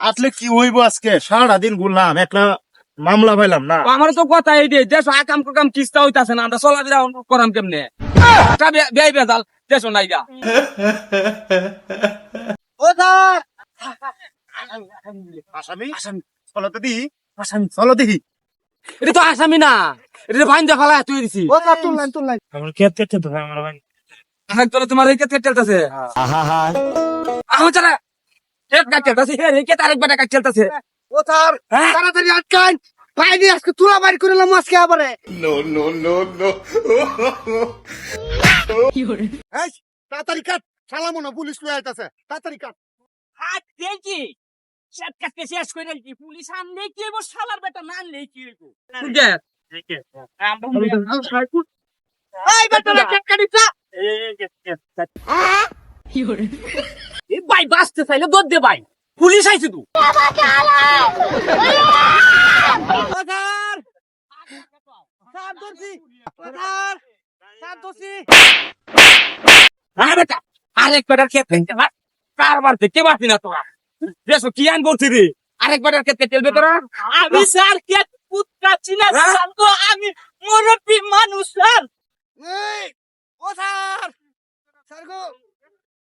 আসলে কি হইব আজকে? সারা দিন ঘুরলাম একটা মামলা পাইলাম না। আমার তো কথা এই দিয়ে দেশ আকাম কাম কিস্তা হইতাছে না আমরা চলা দিলা করাম কেমনে? বেই বেজাল দেশ নাই গা। ও স্যার আসামি? আসামি চলো তো আসামি চলো দিহি এটা তো আসামি না এটা ভাইন দেখা ফেলা তুই দিছি। ও স্যার আমরা কে কে তো আমরা ভাই আহ, তোরা তোমার এই কেটে চলতেছে আমার চালা এক কাট চলতেছে হে রে তার একবার কাট চলতেছে ও স্যার হ্যাঁ? তাড়াতাড়ি আটকান পাইনি আজকে তুলা বাইর করলাম আজকে আবারে এই, তাড়াতাড়ি কাট শালা মনে পুলিশ লয়ে আইতাছে তাড়াতাড়ি কাট হাত দেখি শেষ কাজকে শেষ করে দিচ্ছি পুলিশ আনলে কি হইব শালার বেটা না আনলে কি হইব কে? এই বেটা না কাটিছা এই ভাই বাঁচতে চাইলে দৌড় দে ভাই। পুলিশ আইছে তো। স্যার ধরছি স্যার স্যার ধরছি। বেটা আরেক বেটার পার কারবার দেখতে পারছি না তোরা। দেশ কি আন বলছি রে? আরেক বেটার ক্ষেত চলবে তোরা। আমি স্যার কে পুত্রা চিনা হ্যাঁ? আমি মুরব্বী মানুষ স্যার। ও স্যার। স্যার গো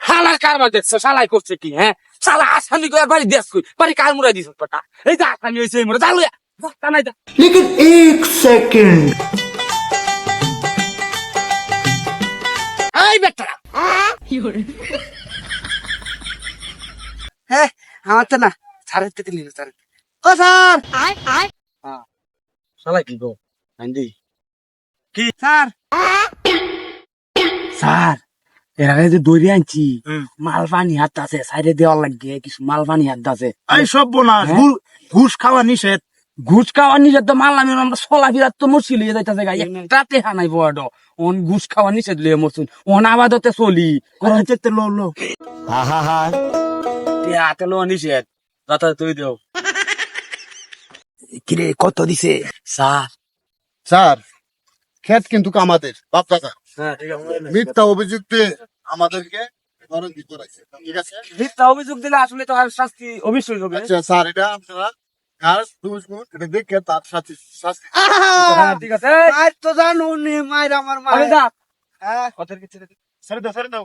হালার কারবার দেখছ? শালাই করছে কি হ্যাঁ? শালা আসামি করে বাড়ি দেশ কই বাড়ি কার মুড়াই দিছ পাটা এই যে আসামি হয়েছে এই মুড়া জালুয়া জানাই দা লেকিন এক সেকেন্ড। এই বেটা হ্যাঁ আমার তো না সাড়ে তিন নিল স্যার ও স্যার! আয় আয় হ্যাঁ। শালা কি গো? আন্দি কি স্যার! স্যার! এর আগে যে দৌড়ে আনছি মাল পানি হাত আছে সাইডে দেওয়ার লাগে কিছু মাল পানি হাত আছে। এই সব বোনা হ্যাঁ? ঘুষ খাওয়া নিষেধ। ঘুষ খাওয়া নিজের তো মাল আমি আমরা সোলা ফিরাত তো মুশকিল যাইতেছে গা। একটা টেহা নাই বড়। ওন ঘুষ খাওয়া নিষেধ লিয়ে মরছুন ওন আবাদতে চলি। কোরআন চেতে লো লো। হাতে লো নিষেধ। তুই দেও। কিরে কত দিছে? স্যার। স্যার ক্ষেত কিন্তু আমাদের বাপ দাদা। মিথ্যা অভিযুক্তে আমাদেরকে ঠিক আছে? মিথ্যা অভিযোগ দিলে আসলে তো শাস্তি অবশ্যই হবে। আচ্ছা স্যার এটা আপনারা দেখে তার সাথে শাস্তি হ্যাঁ, ঠিক আছে। তো জানো মায়ের। আমার হ্যাঁ। কথার কিছু ছেড়ে দাও ছেড়ে দাও।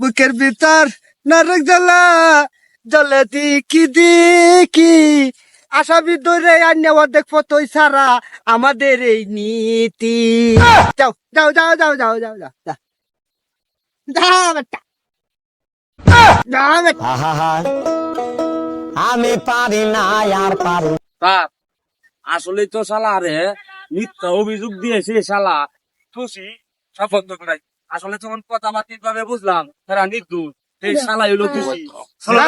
বুকের ভিতর নরক জ্বালা দিকি আমাদের এই নীতি। যাও যাও যাও যাও যাও যাও যাও আমি পারি না আর পারি বাপ আসলে তো শালা রে মিথ্যা অভিযোগ দিয়েছে শালা। তুসি সাফল্য করাই। আসলে তখন কথা মাতির ভাবে বুঝলাম তারা নির্দোষ। সেই হ্যাঁ। শালা হইল তুসি। শালা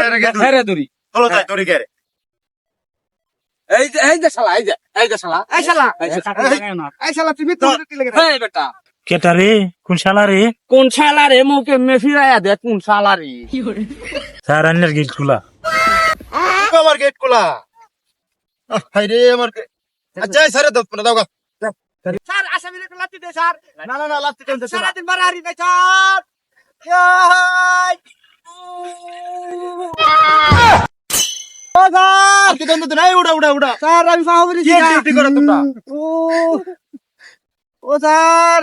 গেরে এই যে এই যে শালা এই যে এই যে শালা। এই শালা। এই শালা। তুমি তো লাগে এই বেটা। কেটারে কোন শালা রে? কোন শালা রে? মুখে মে ফিরাইয়া দে কোন শালা রে? স্যার আন্নার গেট খোলা। আমার গেট খোলা? হাই রে আমার আচ্ছা এই ছেড়ে দাও না দাও গা। স্যার আসামি লাতি দে স্যার। না না না লাত্তি টানতে না। সারাদিন বাড়াহারি নাই স্যার। ইয়াই! ও স্যার লাত্তি টানতে নাই উড়া উড়া উড়া। স্যার আমি পাবো কি ডিউটি করো তোমরা? ও ও স্যার!